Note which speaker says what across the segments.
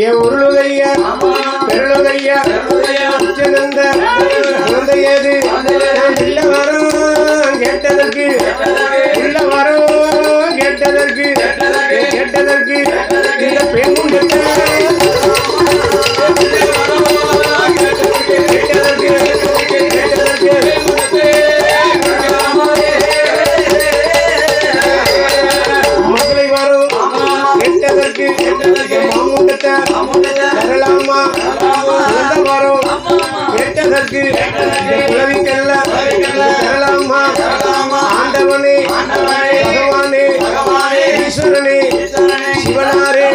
Speaker 1: ஏ உருளுதைய பெருளுதைய உச்சனந்த குழந்தையது நான் வரும் கேட்டதற்கு. இல்ல வரும் கேட்டதற்கு. கேட்டதற்கு. இந்த பெண் తల్లికి కులవికెల్లా సరళమ్మ భగవాని ఈశ్వరుని శివనారి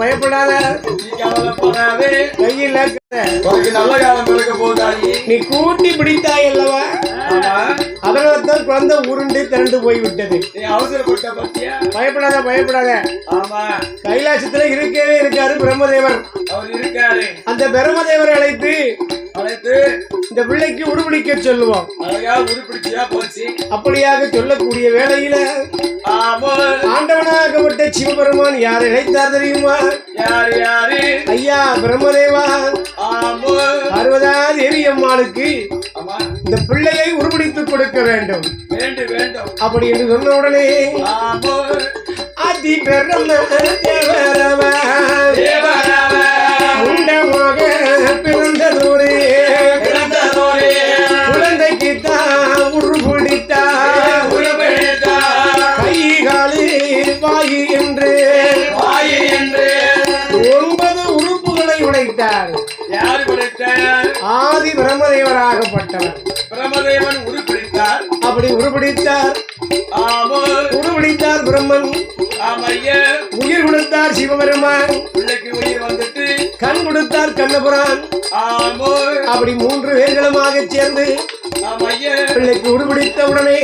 Speaker 1: பயப்படாத. கையில்
Speaker 2: நல்ல காலம் பிறக்க போதாயி
Speaker 1: நீ? கூட்டி பிடித்தாய் அல்லவா? அதனால்தான் குழந்தை உருண்டு திரண்டு போய்விட்டது.
Speaker 2: அவசரப்பட்ட பத்தியா?
Speaker 1: பயப்படாத பயப்படாத.
Speaker 2: ஆமா.
Speaker 1: கைலாசத்துல இருக்கவே இருக்காரு பிரம்மதேவர்.
Speaker 2: அவர் இருக்காரு.
Speaker 1: அந்த பிரம்மதேவரை அழைத்து
Speaker 2: அழைத்து
Speaker 1: இந்த பிள்ளைக்கு உருபிடிக்க சொல்லுவோம்
Speaker 2: அழகா உருப்பிடிச்சியா போச்சு.
Speaker 1: அப்படியாக சொல்லக்கூடிய வேளையில
Speaker 2: ஆமா.
Speaker 1: ஆண்டவனாகப்பட்ட சிவபெருமான் யார் இழைத்தார் தெரியுமா?
Speaker 2: யாரு யாரு?
Speaker 1: ஐயா பிரம்மதேவா.
Speaker 2: ஆமா.
Speaker 1: பார்வதா தேவி அம்மாளுக்கு இந்த பிள்ளையை உருபிடித்துக் கொடுக்க வேண்டும்.
Speaker 2: வேண்டும் வேண்டும்.
Speaker 1: அப்படி என்று சொன்ன உடனே அதி பெரும தேவரவ
Speaker 2: தேவரவ
Speaker 1: வாயு என்று.
Speaker 2: வாயு என்று.
Speaker 1: ஒன்பது உறுப்புகளை உடைத்தார்.
Speaker 2: யாரு படைத்தார்
Speaker 1: ஆதி பிரம்மதேவராகப்பட்டவர்.
Speaker 2: பிரமதேவன் உருப்பிடித்தார்.
Speaker 1: அப்படி உருபிடித்தார்
Speaker 2: ஆமா
Speaker 1: உருபிடித்தார் பிரம்மன். உயிர் கொடுத்தார் சிவபெருமான். கண் கொடுத்தார் கண்ணபுரான். அப்படி மூன்று பேர்களுமாக சேர்ந்து பிள்ளைக்கு உருபிடித்த உடனே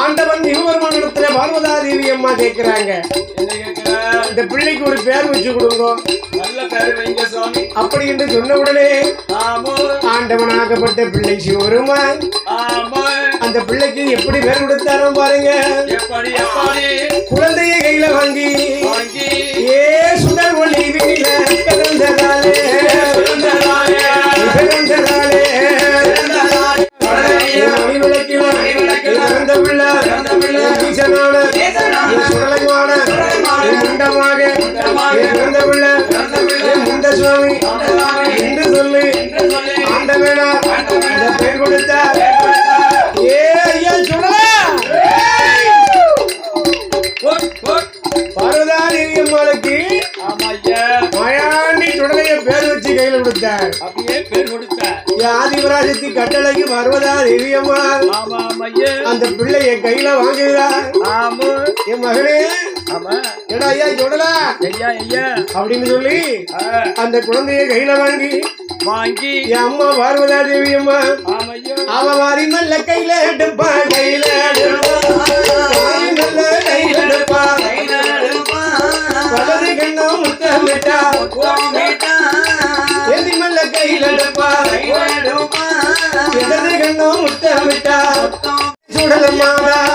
Speaker 1: ஆண்டவன் சிவபெருமானிடத்துல பார்வதா தேவி அம்மா கேட்கிறாங்க. இந்த பிள்ளைக்கு ஒரு பேர் வச்சு கொடுங்க. அப்படி என்று சொன்ன உடனே
Speaker 2: ஆமோ
Speaker 1: ஆண்டவனாகப்பட்ட பிள்ளை சிவபெருமான்
Speaker 2: ஆமோ
Speaker 1: அந்த பிள்ளைக்கு எப்படி பேர் கொடுத்தாரோ பாருங்க. குழந்தையை கையில வாங்கி சுடர்
Speaker 2: அப்படியே பேர் கொடுத்தார்.
Speaker 1: ஆதிபராஜத்தி கட்டளைக்கு பார்வதா தேவி அம்மா
Speaker 2: ஆமா ஆமையா
Speaker 1: அந்த பிள்ளைய கையில வாங்குகிறார்.
Speaker 2: ஆமோ.
Speaker 1: என் மகனே
Speaker 2: ஆமா.
Speaker 1: ஏடா ஐயா சுடலா
Speaker 2: ஐயா ஐயா.
Speaker 1: அப்படின்னு சொல்லி அந்த குழந்தைய கையில வாங்கி
Speaker 2: வாங்கி.
Speaker 1: என் அம்மா பார்வதா தேவி அம்மா அவ மாறி நல்ல கையில எடுப்பா கையில நல்ல கையில எடுப்பா. வலது கண்ணம் முத்தமிட்டா. mama.